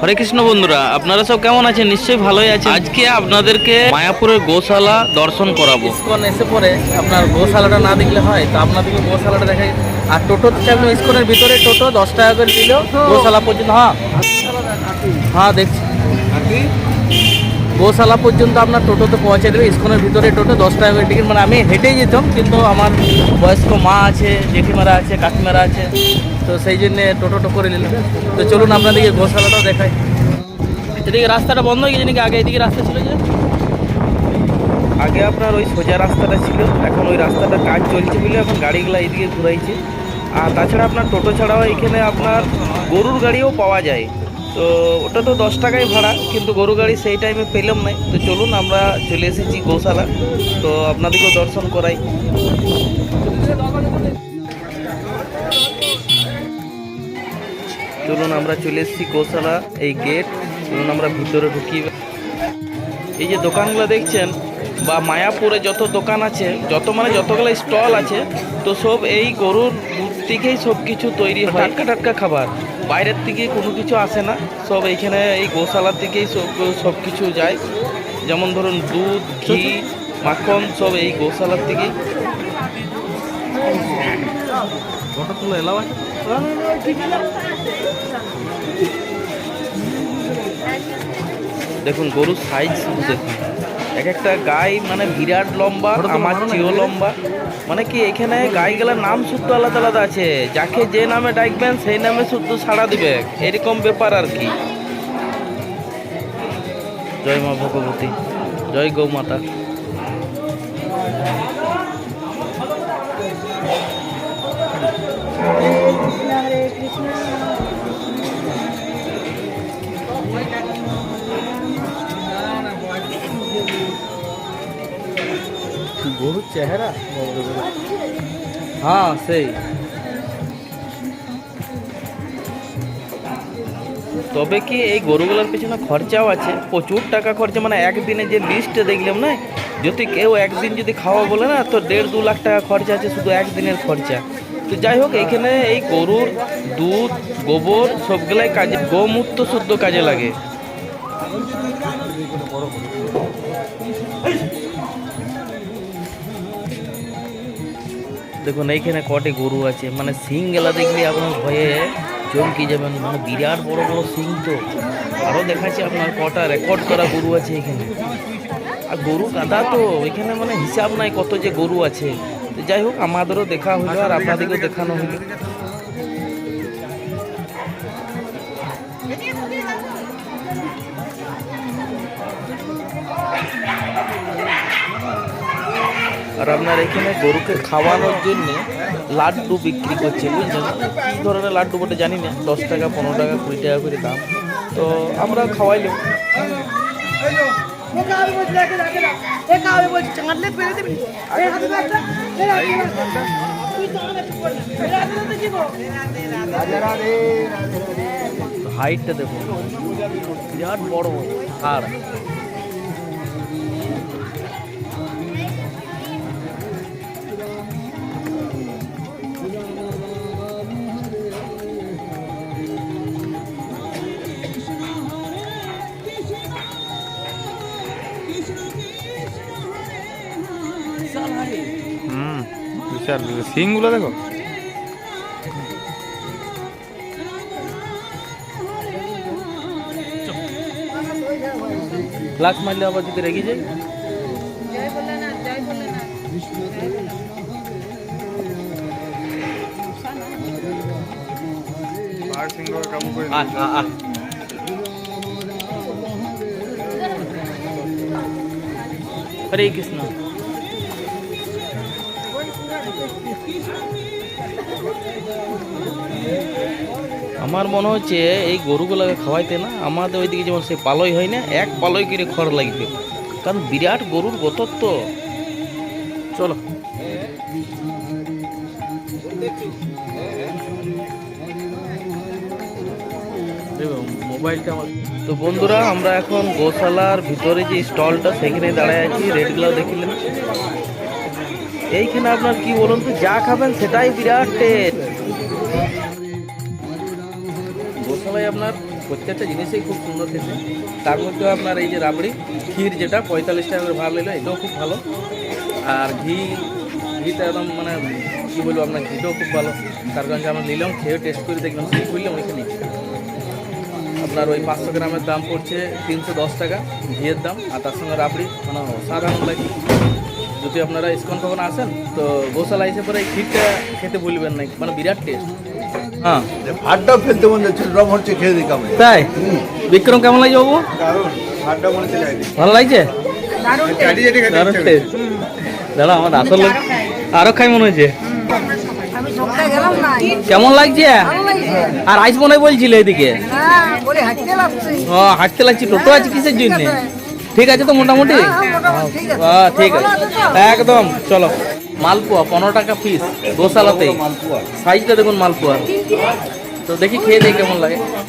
হরে কৃষ্ণ বন্ধুরা আপনারা সব কেমন আছেন? নিশ্চয়ই ভালোই আছেন। আজকে আপনাদেরকে মায়াপুরের গোশালা দর্শন করাবো। ইস্কন এসে পরে আপনার গোশালাটা না দেখলে হয়। তো আপনাদেরকে গোশালাটা দেখাই। আর টোটো চাপলে ইস্কনের ভিতরে টোটো দশ টাকা করে দিল। গোশালা পর্যন্ত হ্যাঁ। হ্যাঁ দেখছি। গোশালা পর্যন্ত আপনার টোটোতে পৌঁছে দেবে। ইসকনের ভিতরে টোটো, দশ টাকা টিকিট মানে আমি হেঁটেই যেতাম, কিন্তু আমার বয়স্ক মা আছে, জেঠিমারা আছে, কাকিমারা আছে, তো সেই জন্যে টোটোটো করে নিলাম। তো চলুন আপনাদেরকে গোশালাটাও দেখাই। এদিকে রাস্তাটা বন্ধ হয়ে গেছে নাকি? আগে এদিকে রাস্তা ছিল যে? আগে আপনার ওই সোজা রাস্তাটা ছিল, এখন ওই রাস্তাটা কাজ চলছে বলে এখন গাড়িগুলো এইদিকে ঘুরাইছে। আর তাছাড়া আপনার টোটো ছাড়াও এখানে আপনার গরুর গাড়িও পাওয়া যায়। তো ওটা তো দশ টাকাই ভাড়া, কিন্তু গরু গাড়ি সেই টাইমে পেলাম নাই তো চলুন, আমরা চলে এসেছি গৌশালা। তো আপনাদেরকেও দর্শন করাই। চলুন, আমরা চলে এসেছি গৌশালা, এই গেট চলুন, আমরা ভিতরে ঢুকি। এই যে দোকানগুলো দেখছেন বা মায়াপুরে যত দোকান আছে যত মানে যতগুলো স্টল আছে তো সব এই গরুর দুধ থেকেই সব কিছু তৈরি হয়। টাটকা টাটকা খাবার। বাইরের থেকে কোনো কিছু আসে না সব এইখানে এই গোশালার থেকেই সব সব কিছু যায়। যেমন ধরুন দুধ ঘি মাখন সব এই গোশালার থেকেই ফটো তুলো এলাও দেখুন গরুর সাইজ শুধু দেখুন। এক একটা গাই মানে বিরাট লম্বা আমার চেয়েও লম্বা। মানে কি এখানে গাইগুলোর নাম শুদ্ধ আলাদা আলাদা আছে। যাকে যে নামে ডাকবেন সেই নামে শুদ্ধ সাড়া দিবে। এরকম ব্যাপার আর কি। জয় মা ভগবতী। জয় গৌ মাতা। গরুর চেহারা? হ্যাঁ সেই। তবে কি এই গরুগুলোর পিছনে খরচাও আছে? প্রচুর টাকা খরচা মানে একদিনে যে লিস্ট দেখলাম, না? যদি কেউ একদিন যদি খাওয়া বলে, না, তো দেড় দু লাখ টাকা খরচা আছে, শুধু একদিনের খরচা। তো যাই হোক, এখানে এই গরুর দুধ, গোবর, সবগুলাই কাজে গোমূত্র শুদ্ধ কাজে লাগে। দেখুন, এইখানে কটে গরু আছে। মানে সিং গেলা দেখলে আপনার ভয়ে চমকে যাবেন। মানে বিরাট বড় বড় সিং তো। আরও দেখাচ্ছে আপনার কটা রেকর্ড করা গরু আছে এখানে। আর গরু গাদা তো, এখানে মানে হিসাব নাই কত যে গরু আছে। তো যাই হোক, আমাদেরও দেখা হইল আর আপনাদেরকেও দেখানো হইল। আর আপনার এখানে গরুকে খাওয়ানোর জন্য লাড্ডু বিক্রি করছে, বুঝছেন? কী ধরনের লাড্ডু বটে জানি না, দশ টাকা, পনেরো টাকা, কুড়ি টাকা করে দাম। তো আমরা খাওয়াইলাম। হাইটটা দেখুন। বিরাট বড়। আর বিশাল সিংগুলো দেখো। গ্লাস মারলে আবার যদি রেগে ভোলেনাথ জয় ভোলেনাথ আমার মনে হচ্ছে এই গরুগুলোকে খাওয়াইতে না আমাদের ওইদিকে যেমন সেই পালই হয় না এক পালই করে খড় লাগবে কারণ বিরাট গরুর গতর তো। চলো। মোবাইলটা আমার তো বন্ধুরা আমরা এখন গোশালার ভিতরে যে স্টলটা সেখানে দাঁড়ায় আছি। রেটগুলো দেখিলেন। এইখানে আপনার কি বলুন তো, যা খাবেন সেটাই বিরাট টেস্ট। গোশালায় আপনার প্রত্যেকটা জিনিসই খুব সুন্দর খেতে। তার মধ্যে আপনার এই যে রাবড়ি, ক্ষীর যেটা, পঁয়তাল্লিশ টাকা করে ভালো নিল এটাও খুব ভালো। আর ঘি, ঘিটা একদম মানে কী বলব, আপনার ঘিটাও খুব ভালো। তার কারণে আমরা নিলাম খেয়ে টেস্ট করে দেখলাম সেই করলাম ওইখানে আপনার ওই পাঁচশো গ্রামের দাম পড়ছে তিনশো দশ টাকা ঘিয়ের দাম, আর তার সঙ্গে রাবড়ি মানে সাধারণ লাগে। যদি আপনারা ইস্কন কখন আসেন তো গোশালা এসে পরে এই ক্ষীরটা খেতে ভুলবেন না মানে বিরাট টেস্ট হ্যাঁ। হাড্ডা ফেলতে মনে হচ্ছে রম হচ্ছে খেয়ে দিই কামড়ে। তাই? বিক্রম কেমন লাগছে বাবু? কারণ হাড্ডা মনে যায় ভালো লাগছে? দারুণ দারুণ টেস্ট দাদা আমার আসল লোক আরও খাই। মনে হচ্ছে। কেমন লাগছে? আর আইস মনে হয় বলছিলে এদিকে। হ্যাঁ হাঁটতে লাগছে। টোটো আছে কিসের জন্য? ঠিক আছে তো মোটামুটি? হ্যাঁ, ঠিক আছে। হ্যাঁ ঠিক আছে। আছে তো? একদম চলো। মালপোয়া পনেরো টাকা পিস গোশালাতেই। সাইজটা দেখুন মালপোয়া। তো দেখি খেয়ে দেখি কেমন লাগে।